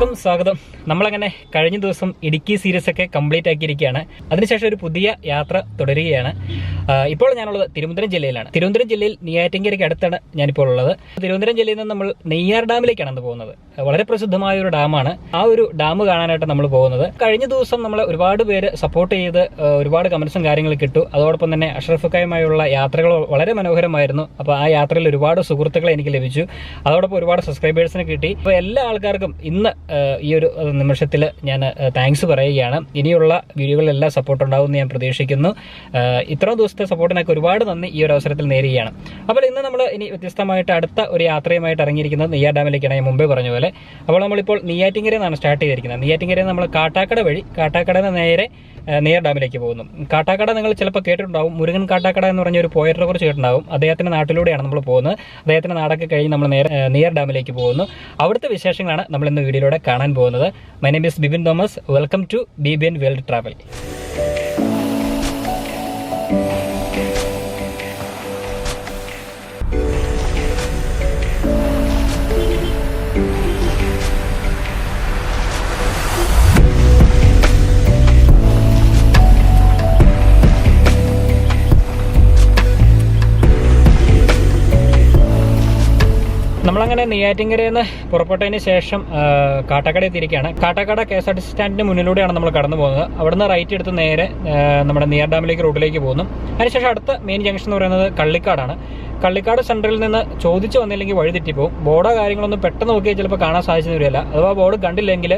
എല്ലാവർക്കും സ്വാഗതം. നമ്മളങ്ങനെ കഴിഞ്ഞ ദിവസം ഇടുക്കി സീരീസ് ഒക്കെ കംപ്ലീറ്റ് ആക്കിയിരിക്കുകയാണ്. അതിനുശേഷം ഒരു പുതിയ യാത്ര തുടരുകയാണ്. ഇപ്പോൾ ഞാനുള്ളത് തിരുവനന്തപുരം ജില്ലയിലാണ്. തിരുവനന്തപുരം ജില്ലയിൽ നെയ്യാറ്റിങ്കരയ്ക്ക് അടുത്താണ് ഞാനിപ്പോൾ ഉള്ളത്. തിരുവനന്തപുരം ജില്ലയിൽ നിന്ന് നമ്മൾ നെയ്യാർ ഡാമിലേക്കാണ് അന്ന് പോകുന്നത്. വളരെ പ്രസിദ്ധമായ ഒരു ഡാമാണ്. ആ ഒരു ഡാം കാണാനായിട്ട് നമ്മൾ പോകുന്നത്. കഴിഞ്ഞ ദിവസം നമ്മൾ ഒരുപാട് പേര് സപ്പോർട്ട് ചെയ്ത് ഒരുപാട് കമൻസും കാര്യങ്ങളും കിട്ടു അതോടൊപ്പം തന്നെ അഷ്റഫുക്കായുമായുള്ള യാത്രകൾ വളരെ മനോഹരമായിരുന്നു. അപ്പോൾ ആ യാത്രയിൽ ഒരുപാട് സുഹൃത്തുക്കളെ എനിക്ക് ലഭിച്ചു. അതോടൊപ്പം ഒരുപാട് സബ്സ്ക്രൈബേഴ്സിനെ കിട്ടി. അപ്പോൾ എല്ലാ ആൾക്കാർക്കും ഇന്ന് ഈ ഒരു നിമിഷത്തിൽ ഞാൻ താങ്ക്സ് പറയുകയാണ്. ഇനിയുള്ള വീഡിയോകളിലെല്ലാം സപ്പോർട്ട് ഉണ്ടാവുമെന്ന് ഞാൻ പ്രതീക്ഷിക്കുന്നു. ഇത്രയും ദിവസത്തെ സപ്പോർട്ടിനൊക്കെ ഒരുപാട് നന്ദി ഈ ഒരു അവസരത്തിൽ നേരുകയാണ്. അപ്പോൾ ഇന്ന് നമ്മൾ ഇനി വ്യത്യസ്തമായിട്ട് അടുത്ത ഒരു യാത്രയുമായിട്ട് ഇറങ്ങിയിരിക്കുന്നത് നെയ്യാർ ഡാമിലേക്കാണ് ഞാൻ മുമ്പേ പറഞ്ഞ പോലെ. അപ്പോൾ നമ്മളിപ്പോൾ നെയ്യാറ്റിങ്കരയിൽ നിന്നാണ് സ്റ്റാർട്ട് ചെയ്തിരിക്കുന്നത്. നെയ്യാറ്റിങ്കരയിൽ നമ്മൾ കാട്ടാക്കട വഴി കാട്ടാക്കട നേരെ നെയ്യർ ഡാമിലേക്ക് പോകുന്നു. കാട്ടാക്കട നിങ്ങൾ ചിലപ്പോൾ കേട്ടിട്ടുണ്ടാവും. മുരുകൻ കാട്ടാക്കട എന്ന് പറഞ്ഞ ഒരു പോയറ്റിനെ കുറിച്ച് കേട്ടിട്ടുണ്ടാവും അദ്ദേഹത്തിന്റെ നാട്ടിലൂടെയാണ് നമ്മൾ പോകുന്നത്. അദ്ദേഹത്തിന്റെ നാടൊക്കെ കഴിഞ്ഞ് നമ്മൾ നേരെ നെയ്യാർ ഡാമിലേക്ക് പോകുന്നു. അവിടുത്തെ വിശേഷങ്ങളാണ് നമ്മൾ ഇന്ന് വീഡിയോയിലൂടെ കാണാൻ പോകുന്നത്. My name is Bibin Thomas welcome to B B N world travel നമ്മളങ്ങനെ നെയ്യാറ്റിൻകരയിൽ നിന്ന് പുറപ്പെട്ടതിന് ശേഷം കാട്ടാക്കട എത്തിയിരിക്കുകയാണ്. Kattakkada K S R T C സ്റ്റാൻഡിന്റെ മുന്നിലൂടെയാണ് നമ്മൾ കടന്നു പോകുന്നത്. അവിടുന്ന് റൈറ്റ് എടുത്ത് നേരെ നമ്മുടെ നിയർ ഡാമിലേക്ക് റോഡിലേക്ക് പോകുന്നു. അതിനുശേഷം അടുത്ത മെയിൻ ജംഗ്ഷൻ എന്ന് പറയുന്നത് കള്ളിക്കാടാണ്. കള്ളിക്കാട് സെൻട്രലിൽ നിന്ന് ചോദിച്ചു വന്നില്ലെങ്കിൽ വഴി തെറ്റിപ്പോവും. ബോർഡോ കാര്യങ്ങളൊന്നും പെട്ടെന്ന് നോക്കിയാൽ ചിലപ്പോൾ കാണാൻ സാധിച്ചെന്ന് വരില്ല അഥവാ ബോർഡ് കണ്ടില്ലെങ്കിൽ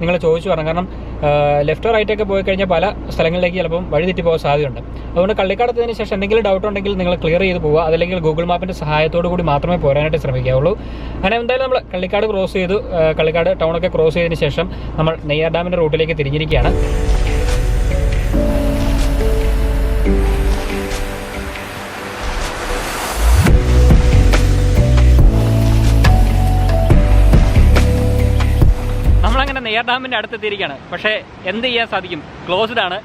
നിങ്ങൾ ചോദിച്ചു പറഞ്ഞു കാരണം ലെഫ്റ്റോ റൈറ്റൊക്കെ പോയി കഴിഞ്ഞാൽ പല സ്ഥലങ്ങളിലേക്ക് ചിലപ്പം വഴി തെറ്റി പോകാൻ സാധ്യതയുണ്ട്. അതുകൊണ്ട് കള്ളിക്കടത്തതിന് ശേഷം എന്തെങ്കിലും ഡൗട്ട് ഉണ്ടെങ്കിൽ നിങ്ങൾ ക്ലിയർ ചെയ്ത് പോവുക. അതല്ലെങ്കിൽ ഗൂഗിൾ മാപ്പിന്റെ സഹായത്തോടു കൂടി മാത്രമേ പോരാനായിട്ട് ശ്രമിക്കാവുള്ളൂ. അങ്ങനെ എന്തായാലും നമ്മൾ കള്ളിക്കാട് ക്രോസ് ചെയ്തു. കള്ളിക്കാട് ടൗണൊക്കെ ക്രോസ് ചെയ്തതിന് ശേഷം നമ്മൾ നെയ്യാർ ഡാമിന്റെ റൂട്ടിലേക്ക് തിരിഞ്ഞിരിക്കുകയാണ്. നെയ്യാർ ഡാമിന്റെ അടുത്തെത്തിയിരിക്കുകയാണ്. പക്ഷേ എന്ത് ചെയ്യാൻ സാധിക്കും? ക്ലോസ്ഡ് ആണ്.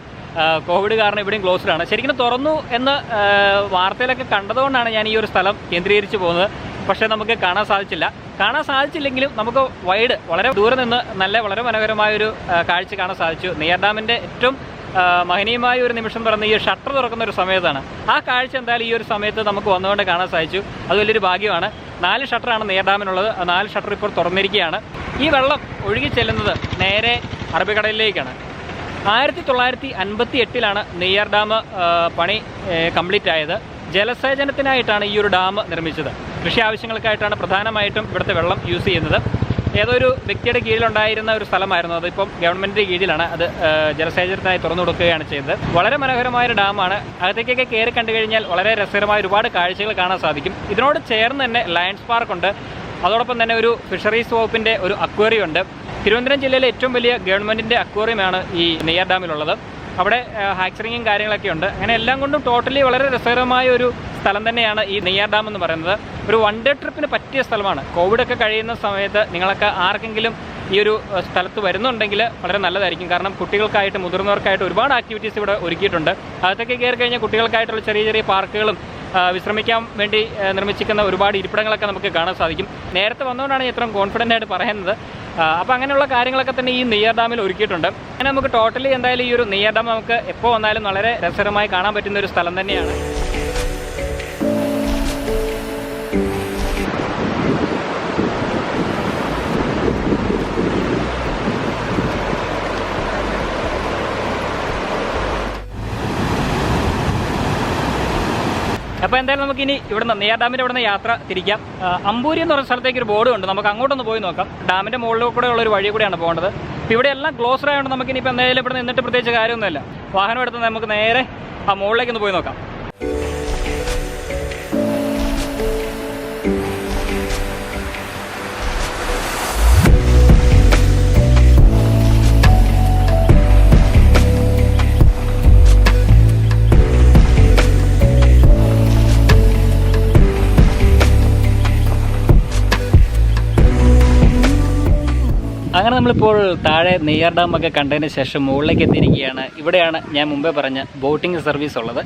കോവിഡ് കാരണം ഇവിടെയും ക്ലോസ്ഡ് ആണ്. ശരിക്കും തുറന്നു എന്ന് വാർത്തയിലൊക്കെ കണ്ടതുകൊണ്ടാണ് ഞാൻ ഈ ഒരു സ്ഥലം കേന്ദ്രീകരിച്ച് പോകുന്നത്. പക്ഷേ നമുക്ക് കാണാൻ സാധിച്ചില്ല. കാണാൻ സാധിച്ചില്ലെങ്കിലും നമുക്ക് വൈഡ് വളരെ ദൂരെ നിന്ന് നല്ല വളരെ മനോഹരമായൊരു കാഴ്ച കാണാൻ സാധിച്ചു. നെയ്യാർ ഡാമിന്റെ ഏറ്റവും മഹനീയമായ ഒരു നിമിഷം പറഞ്ഞ ഈ ഷട്ടർ തുറക്കുന്ന ഒരു സമയത്താണ്. ആ കാഴ്ച എന്തായാലും ഈ ഒരു സമയത്ത് നമുക്ക് വന്നുകൊണ്ട് കാണാൻ സാധിച്ചു. അത് വലിയൊരു ഭാഗ്യമാണ്. നാല് ഷട്ടറാണ് നെയ്യാർ ഡാമിനുള്ളത് നാല് ഷട്ടർ ഇപ്പോൾ തുറന്നിരിക്കുകയാണ്. ഈ വെള്ളം ഒഴുകി ചെല്ലുന്നത് നേരെ അറബിക്കടലിലേക്കാണ്. ആയിരത്തി തൊള്ളായിരത്തി അൻപത്തി എട്ടിലാണ് നെയ്യാർ ഡാം പണി കംപ്ലീറ്റ് ആയത് ജലസേചനത്തിനായിട്ടാണ് ഈ ഒരു ഡാം നിർമ്മിച്ചത്. കൃഷി ആവശ്യങ്ങൾക്കായിട്ടാണ് പ്രധാനമായിട്ടും ഇവിടുത്തെ വെള്ളം യൂസ് ചെയ്യുന്നത്. ഏതോ ഒരു വ്യക്തിയുടെ കീഴിലുണ്ടായിരുന്ന ഒരു സ്ഥലമായിരുന്നു അതിപ്പം ഗവൺമെന്റിന്റെ കീഴിലാണ് അത് ജലസേചനത്തിനായി തുറന്നു കൊടുക്കുകയാണ് ചെയ്തത് വളരെ മനോഹരമായ ഒരു ഡാമാണ്. അകത്തേക്കൊക്കെ കയറി കണ്ടു കഴിഞ്ഞാൽ വളരെ രസകരമായ ഒരുപാട് കാഴ്ചകൾ കാണാൻ സാധിക്കും. ഇതിനോട് ചേർന്ന് തന്നെ ലയൺസ് പാർക്ക് ഉണ്ട്. അതോടൊപ്പം തന്നെ ഒരു ഫിഷറീസ് വകുപ്പിന്റെ ഒരു അക്വേറിയം ഉണ്ട്. തിരുവനന്തപുരം ജില്ലയിലെ ഏറ്റവും വലിയ ഗവൺമെന്റിന്റെ അക്വേറിയമാണ് ഈ നെയ്യാർ ഡാമിലുള്ളത്. അവിടെ ഹാക്ചറിങ്ങും കാര്യങ്ങളൊക്കെ ഉണ്ട്. അങ്ങനെ എല്ലാം കൊണ്ടും ടോട്ടലി വളരെ രസകരമായ ഒരു സ്ഥലം തന്നെയാണ് ഈ നെയ്യാർ ഡാം എന്ന് പറയുന്നത്. ഒരു വൺ ഡേ ട്രിപ്പിന് പറ്റിയ സ്ഥലമാണ്. കോവിഡൊക്കെ കഴിയുന്ന സമയത്ത് നിങ്ങളൊക്കെ ആർക്കെങ്കിലും ഈ ഒരു സ്ഥലത്ത് വരുന്നുണ്ടെങ്കിൽ വളരെ നല്ലതായിരിക്കും. കാരണം കുട്ടികൾക്കായിട്ട് മുതിർന്നവർക്കായിട്ട് ഒരുപാട് ആക്ടിവിറ്റീസ് ഇവിടെ ഒരുക്കിയിട്ടുണ്ട്. അകത്തൊക്കെ കയറി കഴിഞ്ഞാൽ കുട്ടികൾക്കായിട്ടുള്ള ചെറിയ ചെറിയ പാർക്കുകളും വിശ്രമിക്കാൻ വേണ്ടി നിർമ്മിച്ചിരിക്കുന്ന ഒരുപാട് ഇരിപ്പിടങ്ങളൊക്കെ നമുക്ക് കാണാൻ സാധിക്കും. നേരത്തെ വന്നുകൊണ്ടാണ് ഇത്രയും കോൺഫിഡന്റ് ആയിട്ട് പറയുന്നത്. അപ്പോൾ അങ്ങനെയുള്ള കാര്യങ്ങളൊക്കെ തന്നെ ഈ നെയ്യാർ ഡാമിൽ ഒരുക്കിയിട്ടുണ്ട്. അങ്ങനെ നമുക്ക് ടോട്ടലി എന്തായാലും ഈ ഒരു നെയ്യാർ ഡാം നമുക്ക് എപ്പോൾ വന്നാലും വളരെ രസകരമായി കാണാൻ പറ്റുന്ന ഒരു സ്ഥലം തന്നെയാണ്. അപ്പോൾ എന്തായാലും നമുക്ക് ഇനി ഇവിടുന്ന് നെയ്യാർ ഡാമിന്റെ ഇവിടുന്ന് യാത്ര തിരിക്കാം. അമ്പൂരി എന്ന് പറഞ്ഞ സ്ഥലത്തേക്ക് ഒരു ബോർഡ് ഉണ്ട് നമുക്ക് അങ്ങോട്ടൊന്ന് പോയി നോക്കാം. ഡാമിന്റെ മുകളിൽ കൂടെ ഉള്ള ഒരു വഴി കൂടെയാണ് പോകേണ്ടത്. അപ്പോൾ ഇവിടെ എല്ലാം ക്ലോസ്ഡ് ആയതുകൊണ്ട് നമുക്ക് ഇനിയിപ്പോൾ എന്തായാലും ഇവിടെ നിന്നിട്ട് പ്രത്യേകിച്ച് കാര്യമൊന്നുമില്ല. വാഹനം എടുത്ത് നമുക്ക് നേരെ ആ മുകളിലേക്ക് ഒന്ന് പോയി നോക്കാം. നമ്മളിപ്പോൾ താഴെ നെയ്യാർ ഡാം ഒക്കെ കണ്ടതിന് ശേഷം മുകളിലേക്ക് എത്തിയിരിക്കുകയാണ്. ഇവിടെയാണ് ഞാൻ മുമ്പേ പറഞ്ഞ ബോട്ടിംഗ് സർവീസ് ഉള്ളത്.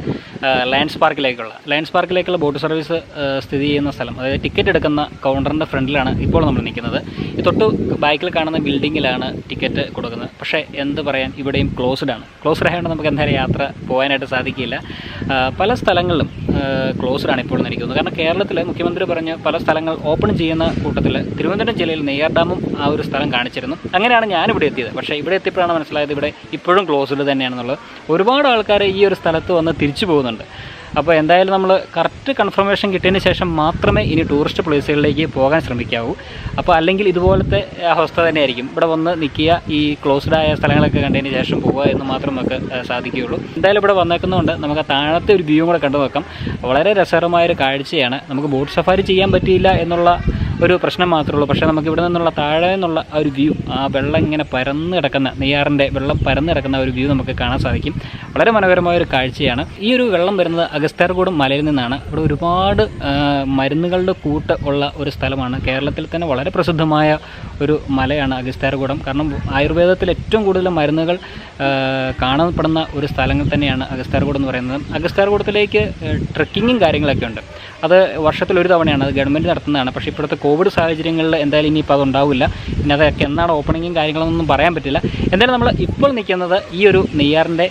ലയൻസ് പാർക്കിലേക്കുള്ള ലയൻസ് പാർക്കിലേക്കുള്ള ബോട്ട് സർവീസ് സ്ഥിതി ചെയ്യുന്ന സ്ഥലം. അതായത് ടിക്കറ്റ് എടുക്കുന്ന കൗണ്ടറിന്റെ ഫ്രണ്ടിലാണ് ഇപ്പോൾ നമ്മൾ നിൽക്കുന്നത്. ഈ തൊട്ട് ബാക്കിൽ കാണുന്ന ബിൽഡിങ്ങിലാണ് ടിക്കറ്റ് കൊടുക്കുന്നത്. പക്ഷേ എന്ത് പറയാൻ ഇവിടെയും ക്ലോസ്ഡ് ആണ്. ക്ലോസ്ഡ് ആയതുകൊണ്ട് നമുക്ക് എന്തായാലും യാത്ര പോകാനായിട്ട് സാധിക്കില്ല. പല സ്ഥലങ്ങളിലും ക്ലോസ്ഡ് ആണ് ഇപ്പോൾ നിൽക്കുന്നത് കാരണം കേരളത്തിൽ മുഖ്യമന്ത്രി പറഞ്ഞ പല സ്ഥലങ്ങൾ ഓപ്പൺ ചെയ്യുന്ന കൂട്ടത്തിൽ തിരുവനന്തപുരം ജില്ലയിൽ നെയ്യാർ ഡാമും ആ ഒരു സ്ഥലം കാണിച്ചിരുന്നു. അങ്ങനെയാണ് ഞാനിവിടെ എത്തിയത്. പക്ഷേ ഇവിടെ എത്തിയപ്പോഴാണ് മനസ്സിലായത് ഇവിടെ ഇപ്പോഴും ക്ലോസ്ഡ് തന്നെയാണെന്നുള്ളത്. ഒരുപാട് ആൾക്കാർ ഈ ഒരു സ്ഥലത്ത് വന്ന് തിരിച്ചു പോകുന്നുണ്ട്. അപ്പോൾ എന്തായാലും നമ്മൾ കറക്റ്റ് കൺഫർമേഷൻ കിട്ടിയതിന് ശേഷം മാത്രമേ ഇനി ടൂറിസ്റ്റ് പ്ലേസുകളിലേക്ക് പോകാൻ ശ്രമിക്കാവൂ. അപ്പോൾ അല്ലെങ്കിൽ ഇതുപോലത്തെ അവസ്ഥ തന്നെയായിരിക്കും. ഇവിടെ വന്ന് നിൽക്കുക ഈ ക്ലോസ്ഡ് ആയ സ്ഥലങ്ങളൊക്കെ കണ്ടതിന് ശേഷം പോവുക എന്ന് മാത്രം നമുക്ക് സാധിക്കുകയുള്ളൂ. എന്തായാലും ഇവിടെ വന്നേക്കുന്നതുകൊണ്ട് നമുക്ക് താഴത്തെ ഒരു വ്യൂ കൂടെ കണ്ടു നോക്കാം വളരെ രസകരമായൊരു കാഴ്ചയാണ്. നമുക്ക് ബോട്ട് സഫാരി ചെയ്യാൻ പറ്റിയില്ല എന്നുള്ള ഒരു പ്രശ്നം മാത്രമേ ഉള്ളൂ. പക്ഷേ നമുക്ക് ഇവിടെ നിന്നുള്ള താഴെ നിന്നുള്ള ആ ഒരു വ്യൂ ആ വെള്ളം ഇങ്ങനെ പരന്ന് കിടക്കുന്ന നെയ്യാറിന്റെ വെള്ളം പരന്ന് കിടക്കുന്ന ഒരു വ്യൂ നമുക്ക് കാണാൻ സാധിക്കും. വളരെ മനോഹരമായ ഒരു കാഴ്ചയാണ്. ഈ ഒരു വെള്ളം വരുന്നത് അഗസ്ത്യാർകൂടം മലയിൽ നിന്നാണ്. ഇവിടെ ഒരുപാട് മരുന്നുകളുടെ കൂട്ട് ഉള്ള ഒരു സ്ഥലമാണ്. കേരളത്തിൽ തന്നെ വളരെ പ്രസിദ്ധമായ ഒരു മലയാണ് അഗസ്ത്യാർകൂടം കാരണം ആയുർവേദത്തിൽ ഏറ്റവും കൂടുതൽ മരുന്നുകൾ കാണപ്പെടുന്ന ഒരു സ്ഥലങ്ങൾ തന്നെയാണ് അഗസ്ത്യാർകൂടം എന്ന് പറയുന്നത്. അഗസ്ത്യാർകൂടത്തിലേക്ക് ട്രക്കിങ്ങും കാര്യങ്ങളൊക്കെ ഉണ്ട്. അത് വർഷത്തിൽ ഒരു തവണയാണ്. അത് ഗവൺമെന്റ് നടത്തുന്നതാണ്. പക്ഷേ ഇപ്പോഴത്തെ കോവിഡ് സാഹചര്യങ്ങളിൽ എന്തായാലും ഇനി ഇപ്പോൾ ഉണ്ടാവില്ല പിന്നെ അതൊക്കെ എന്നാണ് ഓപ്പണിങ്ങും കാര്യങ്ങളൊന്നും പറയാൻ പറ്റില്ല. എന്തായാലും നമ്മൾ ഇപ്പോൾ നിൽക്കുന്നത് ഈ ഒരു നെയ്യാറിന്റെ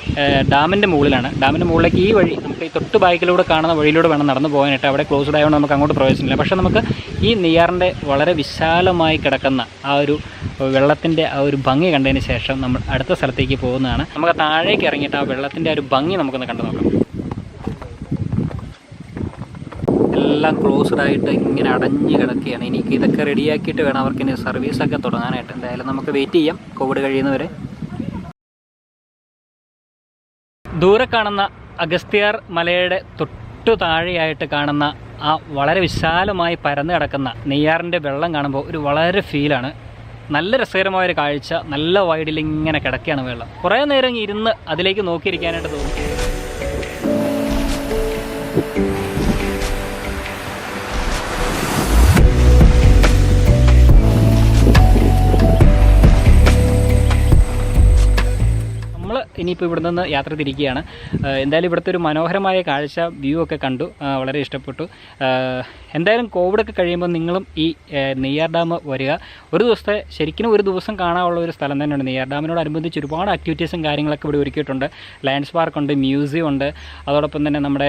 ഡാമിന്റെ മുകളിലാണ്. ഡാമിന്റെ മുകളിലേക്ക് ഈ വഴി നമുക്ക് ഈ തൊട്ട് ബാക്കിലൂടെ കാണുന്ന വഴിയിലൂടെ വേണം നടന്നു പോകാനായിട്ട്. അവിടെ ക്ലോസ്ഡ് ആയതുകൊണ്ട് നമുക്ക് അങ്ങോട്ട് പ്രവേശനമില്ല. പക്ഷേ നമുക്ക് ഈ നെയ്യാറിന്റെ വളരെ വിശാലമായി കിടക്കുന്ന ആ ഒരു വെള്ളത്തിന്റെ ആ ഒരു ഭംഗി കണ്ടതിന് ശേഷം നമ്മൾ അടുത്ത സ്ഥലത്തേക്ക് പോകുന്നതാണ്. നമുക്ക് താഴേക്ക് ഇറങ്ങിയിട്ട് ആ വെള്ളത്തിന്റെ ആ ഒരു ഭംഗി നമുക്കൊന്ന് കണ്ടു നോക്കാം എല്ലാം ക്ലോസ്ഡ് ആയിട്ട് ഇങ്ങനെ അടഞ്ഞ് കിടക്കുകയാണ്. എനിക്ക് ഇതൊക്കെ റെഡിയാക്കിയിട്ട് വേണം അവർക്ക് സർവീസൊക്കെ തുടങ്ങാനായിട്ട്. എന്തായാലും നമുക്ക് വെയിറ്റ് ചെയ്യാം. കോവിഡ് കഴിയുന്നവരെ. ദൂരെ കാണുന്ന അഗസ്ത്യാർ മലയുടെ തൊട്ടു താഴെയായിട്ട് കാണുന്ന ആ വളരെ വിശാലമായി പരന്നു കിടക്കുന്ന നെയ്യാറിന്റെ വെള്ളം കാണുമ്പോൾ ഒരു വളരെ ഫീലാണ് നല്ല രസകരമായൊരു കാഴ്ച. നല്ല വൈഡിൽ ഇങ്ങനെ കിടക്കുകയാണ് വെള്ളം. കുറേ നേരം ഇരുന്ന് അതിലേക്ക് നോക്കിയിരിക്കാനായിട്ട് തോന്നും ഇനിയിപ്പോൾ ഇവിടെ നിന്ന് യാത്ര തിരിക്കുകയാണ് എന്തായാലും ഇവിടുത്തെ ഒരു മനോഹരമായ കാഴ്ച വ്യൂ ഒക്കെ കണ്ടു. വളരെ ഇഷ്ടപ്പെട്ടു. എന്തായാലും കോവിഡൊക്കെ കഴിയുമ്പോൾ നിങ്ങളും ഈ നെയ്യാർ ഡാം വരിക. ഒരു ദിവസത്തെ ശരിക്കും ഒരു ദിവസം കാണാനുള്ള ഒരു സ്ഥലം തന്നെയാണ് നെയ്യാർ ഡാമിനോടനുബന്ധിച്ച് ഒരുപാട് ആക്ടിവിറ്റീസും കാര്യങ്ങളൊക്കെ ഇവിടെ ഒരുക്കിയിട്ടുണ്ട്. ലാൻഡ്സ് പാർക്ക് ഉണ്ട് മ്യൂസിയം ഉണ്ട്. അതോടൊപ്പം തന്നെ നമ്മുടെ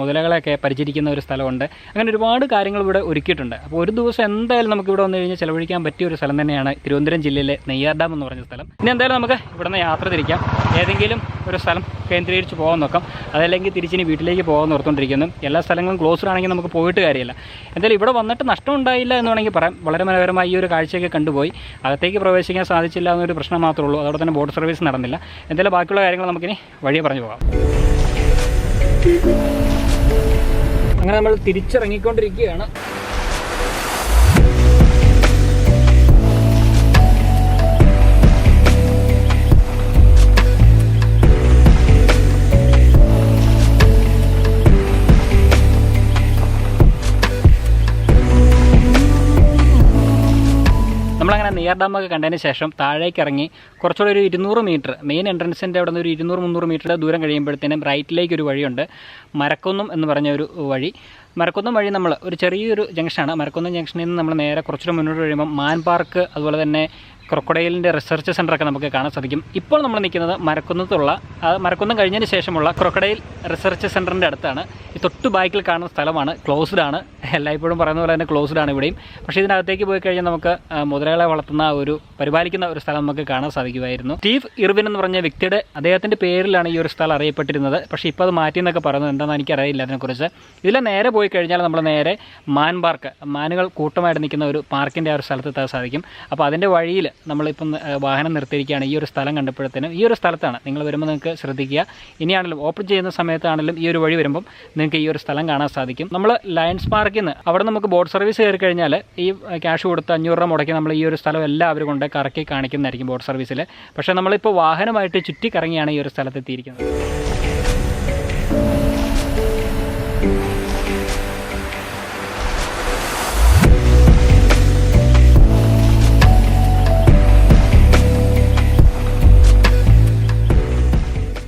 മുതലകളെയൊക്കെ പരിചരിക്കുന്ന ഒരു സ്ഥലമുണ്ട്. അങ്ങനെ ഒരുപാട് കാര്യങ്ങൾ ഇവിടെ ഒരുക്കിയിട്ടുണ്ട്. അപ്പോൾ ഒരു ദിവസം എന്തായാലും നമുക്ക് ഇവിടെ വന്നു കഴിഞ്ഞാൽ ചിലവഴിക്കാൻ പറ്റിയ ഒരു സ്ഥലം തന്നെയാണ് തിരുവനന്തപുരം ജില്ലയിലെ നെയ്യാർ ഡാം എന്ന് പറഞ്ഞ സ്ഥലം. ഇനി എന്തായാലും നമുക്ക് ഇവിടെ നിന്ന് യാത്ര തിരിക്കാം. ഏതെങ്കിലും ഒരു സ്ഥലം കേന്ദ്രീകരിച്ച് പോകാൻ നോക്കാം. അതല്ലെങ്കിൽ തിരിച്ചിനി വീട്ടിലേക്ക് പോകാൻ ഓർത്തുകൊണ്ടിരിക്കുന്നു. എല്ലാ സ്ഥലങ്ങളും ക്ലോസ്ഡ് ആണെങ്കിൽ നമുക്ക് പോയിട്ട് കാര്യമില്ല. എന്തായാലും ഇവിടെ വന്നിട്ട് നഷ്ടം ഉണ്ടായില്ല എന്ന് വേണമെങ്കിൽ പറയാം. വളരെ മനോഹരമായി ഈ ഒരു കാഴ്ചയൊക്കെ കണ്ടുപോയി. അകത്തേക്ക് പ്രവേശിക്കാൻ സാധിച്ചില്ല എന്നൊരു പ്രശ്നം മാത്രമേ ഉള്ളൂ. അതോടെ തന്നെ ബോട്ട് സർവീസ് നടന്നില്ല. എന്തായാലും ബാക്കിയുള്ള കാര്യങ്ങൾ നമുക്കിനി വഴിയെ പറഞ്ഞു പോകാം. അങ്ങനെ നമ്മൾ തിരിച്ചിറങ്ങിക്കൊണ്ടിരിക്കുകയാണ്. നെയ്യാർ ഡാമൊക്കെ കണ്ടതിന് ശേഷം താഴേക്ക് ഇറങ്ങി കുറച്ചുകൂടി ഒരു ഇരുന്നൂറ് മീറ്റർ മെയിൻ എൻട്രൻസിന്റെ അവിടെ നിന്ന് ഒരു ഇരുന്നൂറ് മുന്നൂറ് മീറ്റർ ദൂരം കഴിയുമ്പോഴത്തേനും റൈറ്റിലേക്ക് ഒരു വഴിയുണ്ട്. മരക്കുന്നം എന്ന് പറഞ്ഞ ഒരു വഴി. മരക്കുന്നം വഴി നമ്മൾ ഒരു ചെറിയൊരു ജംഗ്ഷനാണ് മരക്കുന്നം ജംഗ്ഷനിൽ നിന്ന് നമ്മൾ നേരെ കുറച്ചുകൂടെ മുന്നോട്ട് കഴിയുമ്പോൾ മാൻ പാർക്ക് അതുപോലെ തന്നെ ക്രൊക്കഡൈലിന്റെ റിസർച്ച് സെന്ററൊക്കെ നമുക്ക് കാണാൻ സാധിക്കും. ഇപ്പോൾ നമ്മൾ നിൽക്കുന്നത് മരക്കുന്നത്തുള്ള മരക്കുന്നം കഴിഞ്ഞതിന് ശേഷമുള്ള ക്രൊക്കഡൈൽ റിസർച്ച് സെന്ററിന്റെ അടുത്താണ്. ഈ തൊട്ട് ബാക്കിൽ കാണുന്ന സ്ഥലമാണ് ക്ലോസ്ഡ് ആണ്. എല്ലായ്പ്പോഴും പറയുന്ന പോലെ തന്നെ ക്ലോസ്ഡ് ആണ് ഇവിടെയും. പക്ഷേ ഇതിനകത്തേക്ക് പോയി കഴിഞ്ഞാൽ നമുക്ക് മുതലകളെ വളർത്തുന്ന ഒരു പരിപാലിക്കുന്ന ഒരു സ്ഥലം നമുക്ക് കാണാൻ സാധിക്കുമായിരുന്നു. സ്റ്റീവ് ഇർവിൻ എന്ന് പറഞ്ഞ വ്യക്തിയുടെ അദ്ദേഹത്തിന്റെ പേരിലാണ് ഈ ഒരു സ്ഥലം അറിയപ്പെട്ടിരുന്നത്. പക്ഷേ ഇപ്പോൾ അത് മാറ്റി എന്നൊക്കെ പറയുന്നത് എന്താണെന്ന് എനിക്കറിയില്ല അതിനെക്കുറിച്ച്. ഇതിൽ നേരെ പോയി കഴിഞ്ഞാൽ നമ്മൾ നേരെ മാൻ പാർക്ക് മാനുകൾ കൂട്ടമായിട്ട് നിൽക്കുന്ന ഒരു പാർക്കിന്റെ ആ ഒരു സ്ഥലത്ത് എത്താൻ സാധിക്കും. അപ്പോൾ അതിന്റെ വഴിയിൽ നമ്മളിപ്പം വാഹനം നിർത്തിയിരിക്കുകയാണ്. ഈ ഒരു സ്ഥലം കണ്ടപ്പോഴത്തേനും ഈ ഒരു സ്ഥലത്താണ് നിങ്ങൾ വരുമ്പോൾ നിങ്ങൾക്ക് ശ്രദ്ധിക്കുക. ഇനിയാണെങ്കിലും ഓപ്പൺ ചെയ്യുന്ന സമയത്താണെങ്കിലും ഈ ഒരു വഴി വരുമ്പം നിങ്ങൾക്ക് ഈ ഒരു സ്ഥലം കാണാൻ സാധിക്കും. നമ്മൾ ലയൺസ് പാർക്കിൽ നിന്ന് അവിടെ നമുക്ക് ബോട്ട് സർവീസ് കയറി കഴിഞ്ഞാൽ ഈ ക്യാഷ് കൊടുത്ത് അഞ്ഞൂറ് രൂപ മുടക്കി നമ്മൾ ഈ ഒരു സ്ഥലം എല്ലാവരും കൊണ്ട് കറക്കി കാണിക്കുന്നതായിരിക്കും ബോട്ട് സർവീസിൽ പക്ഷേ നമ്മളിപ്പോൾ വാഹനമായിട്ട് ചുറ്റിക്കറങ്ങിയാണ് ഈ ഒരു സ്ഥലത്തെത്തിയിരിക്കുന്നത്.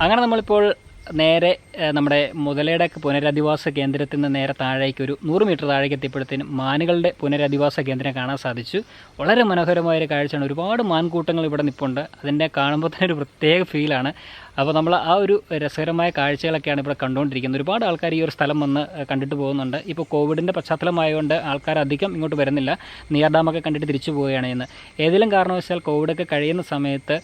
അങ്ങനെ നമ്മളിപ്പോൾ നേരെ നമ്മുടെ മുതലയുടെ പുനരധിവാസ കേന്ദ്രത്തിൽ നിന്ന് നേരെ താഴേക്ക് ഒരു നൂറ് മീറ്റർ താഴേക്ക് എത്തിയപ്പോഴത്തേനും മാനുകളുടെ പുനരധിവാസ കേന്ദ്രം കാണാൻ സാധിച്ചു. വളരെ മനോഹരമായ ഒരു കാഴ്ചയാണ്. ഒരുപാട് മാൻകൂട്ടങ്ങൾ ഇവിടെ നിൽപ്പുണ്ട് അതിന്റെ കാണുമ്പോൾ തന്നെ ഒരു പ്രത്യേക ഫീലാണ് അപ്പോൾ നമ്മൾ ആ ഒരു രസകരമായ കാഴ്ചകളൊക്കെയാണ് ഇവിടെ കണ്ടുകൊണ്ടിരിക്കുന്നത്. ഒരുപാട് ആൾക്കാർ ഈ ഒരു സ്ഥലം വന്ന് കണ്ടിട്ട് പോകുന്നുണ്ട്. ഇപ്പോൾ കോവിഡിന്റെ പശ്ചാത്തലമായതുകൊണ്ട് ആൾക്കാർ അധികം ഇങ്ങോട്ട് വരുന്നില്ല. നിയർ ഡാമൊക്കെ കണ്ടിട്ട് തിരിച്ചു പോവുകയാണ് ഇന്ന്. ഏതെങ്കിലും കാരണവശാൽ കോവിഡൊക്കെ കഴിയുന്ന സമയത്ത്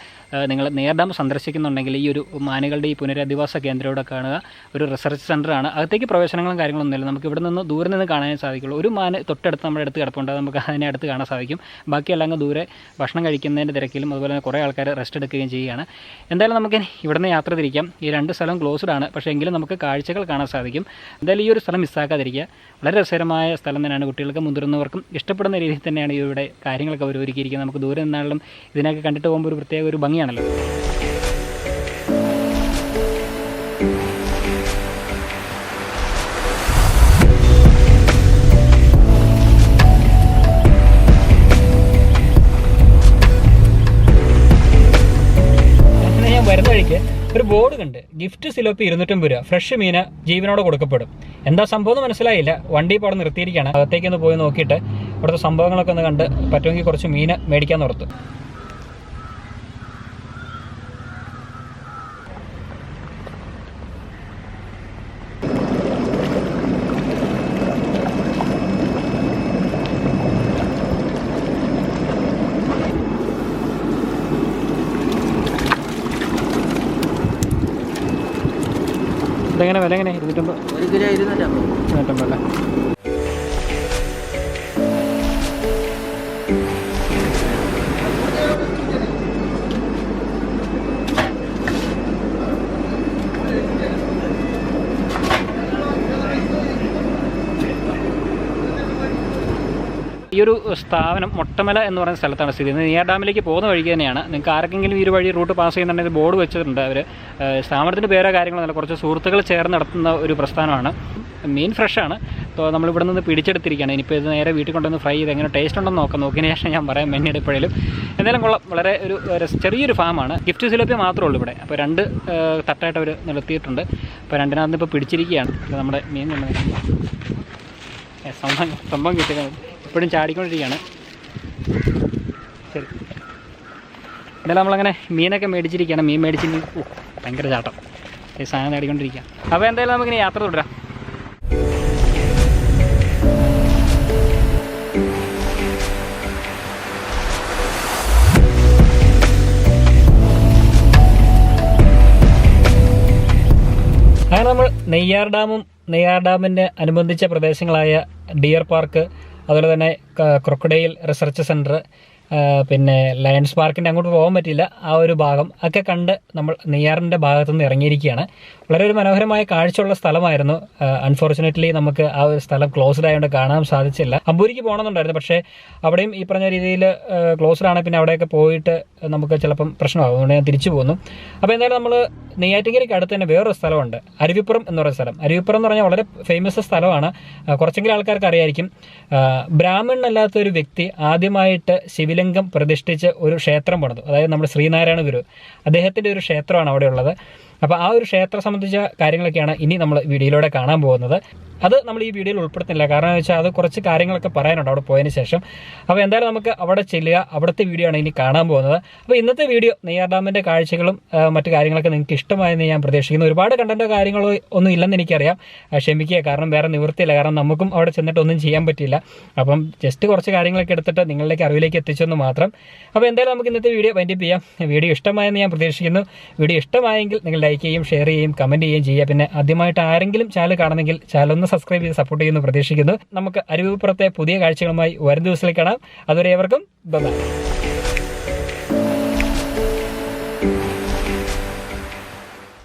നിങ്ങൾ നിയർ ഡാം സന്ദർശിക്കുന്നുണ്ടെങ്കിൽ ഈ ഒരു മാനുകളുടെ ഈ പുനരധിവാസ കേന്ദ്രം ഇവിടെ കാണുക. ഒരു റിസർച്ച് സെന്ററാണ് അകത്തേക്ക് പ്രവേശനങ്ങളും കാര്യങ്ങളൊന്നും ഇല്ല. നമുക്ക് ഇവിടെ നിന്ന് ദൂരെ നിന്ന് കാണാൻ സാധിക്കുള്ളൂ. ഒരു മാന് തൊട്ടടുത്ത് നമ്മുടെ അടുത്ത് കിടപ്പുണ്ട്. നമുക്ക് അതിനെ അടുത്ത് കാണാൻ സാധിക്കും. ബാക്കിയെല്ലാം അങ്ങ് ദൂരെ ഭക്ഷണം കഴിക്കുന്നതിന്റെ തിരക്കിലും അതുപോലെ തന്നെ കുറേ ആൾക്കാർ റെസ്റ്റ് എടുക്കുകയും ചെയ്യുകയാണ്. എന്തായാലും നമുക്ക് ഇവിടുന്ന് യാത്ര തിരിക്കാം. ഈ രണ്ട് സ്ഥലം ക്ലോസ്ഡ് ആണ്. പക്ഷേ എങ്കിലും നമുക്ക് കാഴ്ചകൾ കാണാൻ സാധിക്കും. എന്തായാലും ഈ ഒരു സ്ഥലം മിസ്സാക്കാതിരിക്കുക വളരെ രസകരമായ സ്ഥലം തന്നെയാണ് കുട്ടികൾക്ക് മുതിർന്നവർക്കും ഇഷ്ടപ്പെടുന്ന രീതിയിൽ തന്നെയാണ് ഇവിടെ കാര്യങ്ങളൊക്കെ അവർ ഒരുക്കിയിരിക്കുന്നത്. നമുക്ക് ദൂരെ നിന്നാലും ഇതിനൊക്കെ കണ്ടിട്ട് പോകുമ്പോൾ ഒരു പ്രത്യേക ഒരു ഭംഗിയാണല്ലോ. ബോർഡ് കണ്ട്. ഗിഫ്റ്റ് സിലോപ്പി ഇരുന്നൂറ്റമ്പത് രൂപ. ഫ്രഷ് മീന ജീവനോട് കൊടുക്കപ്പെടും. എന്താ സംഭവം എന്ന് മനസ്സിലായില്ല. വണ്ടി ഇപ്പോൾ അവിടെ നിർത്തിയിരിക്കുകയാണ്. അകത്തേക്ക് ഒന്ന് പോയി നോക്കിയിട്ട് ഇവിടുത്തെ സംഭവങ്ങളൊക്കെ ഒന്ന് കണ്ട് പറ്റുമെങ്കിൽ കുറച്ച് മീന് മേടിക്കാൻ ഓർത്തു. ഇതെങ്ങനെ വില എങ്ങനെ ഇരുന്നൂറ്റമ്പത്. ഒരു കിലോ ഇരുന്നൂറ്റമ്പത്. ഇരുന്നൂറ്റമ്പത് അല്ലേ? ഈ ഒരു സ്ഥാപനം മൊട്ടമല എന്ന് പറയുന്ന സ്ഥലത്താണ് സ്ഥിതി ചെയ്യുന്നത്. നിയർ ഡാമിലേക്ക് പോകുന്ന വഴിക്ക് തന്നെയാണ്. നിങ്ങൾക്ക് ആർക്കെങ്കിലും ഈ ഒരു വഴി റൂട്ട് പാസ് ചെയ്യുന്നുണ്ടെങ്കിൽ ബോർഡ് വെച്ചിട്ടുണ്ട്. അവർ സ്ഥാപനത്തിന്റെ പേരോ അല്ല കുറച്ച് സുഹൃത്തുക്കൾ ചേർന്ന് നടത്തുന്ന ഒരു പ്രസ്ഥാനമാണ്. മീൻ ഫ്രഷാണ് അപ്പോൾ നമ്മൾ ഇവിടെ നിന്ന് പിടിച്ചെടുത്തിരിക്കുകയാണ്. ഇനിയിപ്പോൾ ഇത് നേരെ വീട്ടിൽ കൊണ്ടുവന്ന് ഫ്രൈ ചെയ്ത് എങ്ങനെ ടേസ്റ്റ് ഉണ്ടെന്ന് നോക്കാം. നോക്കിയതിന് ശേഷം ഞാൻ പറയാം മെന്നിയുടെ എപ്പോഴേലും എന്തായാലും കൊള്ളാം. വളരെ ഒരു ചെറിയൊരു ഫാമാണ് ഗിഫ്റ്റ് സിലോപ്പി മാത്രമേ ഉള്ളൂ ഇവിടെ. അപ്പോൾ രണ്ട് തട്ടായിട്ട് അവർ നിർത്തിയിട്ടുണ്ട്. അപ്പോൾ രണ്ടിനകത്ത് ഇപ്പോൾ പിടിച്ചിരിക്കുകയാണ്. നമ്മുടെ മീൻ സംഭവം സംഭവം കിട്ടിയത്. ഇപ്പോഴും ചാടിക്കൊണ്ടിരിക്കുകയാണ്. ശരി. എന്തായാലും നമ്മളങ്ങനെ മീനൊക്കെ മേടിച്ചിരിക്കുകയാണ്. മീൻ മേടിച്ചിട്ട് ഭയങ്കര ചാട്ടം. ഈ സാധനം നേടിക്കൊണ്ടിരിക്കുക അപ്പോൾ എന്തായാലും നമുക്കിനി യാത്ര തുടരാം. അങ്ങനെ നമ്മൾ നെയ്യാർ ഡാമും നെയ്യാർ ഡാമിന്റെ അനുബന്ധിച്ച പ്രദേശങ്ങളായ ഡിയർ പാർക്ക് അതുപോലെ തന്നെ ക്രൊക്കഡൈൽ റിസർച്ച് സെന്റർ പിന്നെ ലയൺസ് പാർക്കിന്റെ അങ്ങോട്ട് പോകാൻ പറ്റില്ല ആ ഒരു ഭാഗം ഒക്കെ കണ്ട് നമ്മൾ നെയ്യാറിന്റെ ഭാഗത്തു നിന്ന് ഇറങ്ങിയിരിക്കുകയാണ്. വളരെ ഒരു മനോഹരമായ കാഴ്ചയുള്ള സ്ഥലമായിരുന്നു. അൺഫോർച്ചുനേറ്റ്ലി നമുക്ക് ആ ഒരു സ്ഥലം ക്ലോസ്ഡ് ആയതുകൊണ്ട് കാണാൻ സാധിച്ചില്ല. അമ്പൂരിക്ക് പോകണമെന്നുണ്ടായിരുന്നു. പക്ഷേ അവിടെയും ഈ പറഞ്ഞ രീതിയിൽ ക്ലോസ്ഡ് ആണ്. പിന്നെ അവിടെയൊക്കെ പോയിട്ട് നമുക്ക് ചിലപ്പം പ്രശ്നമാകും. അതുകൊണ്ട് ഞാൻ തിരിച്ചു പോകുന്നു അപ്പോൾ എന്തായാലും നമ്മൾ നെയ്യാറ്റിങ്കരയ്ക്ക് അടുത്ത് തന്നെ വേറൊരു സ്ഥലമുണ്ട്. അരുവിപ്പുറം എന്ന് പറയുന്ന സ്ഥലം. അരുവിപ്പുറം എന്ന് പറഞ്ഞാൽ വളരെ ഫേമസ് സ്ഥലമാണ്. കുറച്ചെങ്കിലും ആൾക്കാർക്ക് അറിയായിരിക്കും. ബ്രാഹ്മണനല്ലാത്ത ഒരു വ്യക്തി ആദ്യമായിട്ട് ശിവലിംഗം പ്രതിഷ്ഠിച്ച് ഒരു ക്ഷേത്രം പണിതു. അതായത് നമ്മുടെ ശ്രീനാരായണ ഗുരു. അദ്ദേഹത്തിന്റെ ഒരു ക്ഷേത്രമാണ് അവിടെ ഉള്ളത് അപ്പോൾ ആ ഒരു ക്ഷേത്രം സംബന്ധിച്ച കാര്യങ്ങളൊക്കെയാണ് ഇനി നമ്മൾ വീഡിയോയിലൂടെ കാണാൻ പോകുന്നത്. അത് നമ്മൾ ഈ വീഡിയോയിൽ ഉൾപ്പെടുത്തുന്നില്ല. കാരണം വെച്ചാൽ അത് കുറച്ച് കാര്യങ്ങളൊക്കെ പറയാനുണ്ട് അവിടെ പോയതിന് ശേഷം. അപ്പോൾ എന്തായാലും നമുക്ക് അവിടെ ചെല്ലുക. അവിടുത്തെ വീഡിയോ ആണ് ഇനി കാണാൻ പോകുന്നത്. അപ്പോൾ ഇന്നത്തെ വീഡിയോ നെയ്യാർ ഡാമിന്റെ കാഴ്ചകളും മറ്റു കാര്യങ്ങളൊക്കെ നിങ്ങൾക്ക് ഇഷ്ടമായെന്ന് ഞാൻ പ്രതീക്ഷിക്കുന്നു. ഒരുപാട് കണ്ടന്റോ കാര്യങ്ങളോ ഒന്നും ഇല്ലെന്ന് എനിക്കറിയാം. ക്ഷമിക്കുക. കാരണം വേറെ നിവൃത്തിയില്ല. കാരണം നമുക്കും അവിടെ ചെന്നിട്ട് ഒന്നും ചെയ്യാൻ പറ്റില്ല അപ്പം ജസ്റ്റ് കുറച്ച് കാര്യങ്ങളൊക്കെ എടുത്തിട്ട് നിങ്ങളിലേക്ക് അറിവിലേക്ക് എത്തിച്ചെന്ന് മാത്രം. അപ്പോൾ എന്തായാലും നമുക്ക് ഇന്നത്തെ വീഡിയോ വൈൻഡപ്പ് ചെയ്യാം. വീഡിയോ ഇഷ്ടമായെന്ന് ഞാൻ പ്രതീക്ഷിക്കുന്നു. വീഡിയോ ഇഷ്ടമായെങ്കിൽ നിങ്ങൾ ലൈക്ക് ചെയ്യും ഷെയർ ചെയ്യും കമന്റ് ചെയ്യുകയും ചെയ്യുക. പിന്നെ ആദ്യമായിട്ട് ആരെങ്കിലും ചാനൽ കാണുന്നെങ്കിൽ ചാനൽ ഒന്ന് സബ്സ്ക്രൈബ് ചെയ്ത് സപ്പോർട്ട് ചെയ്യുന്നു പ്രതീക്ഷിക്കുന്നു. നമുക്ക് അരുവിപ്പുറത്തെ പുതിയ കാഴ്ചകളുമായി വരും ദിവസത്തിലേക്ക് കാണാം. അതുവരെ ഏവർക്കും ബൈ.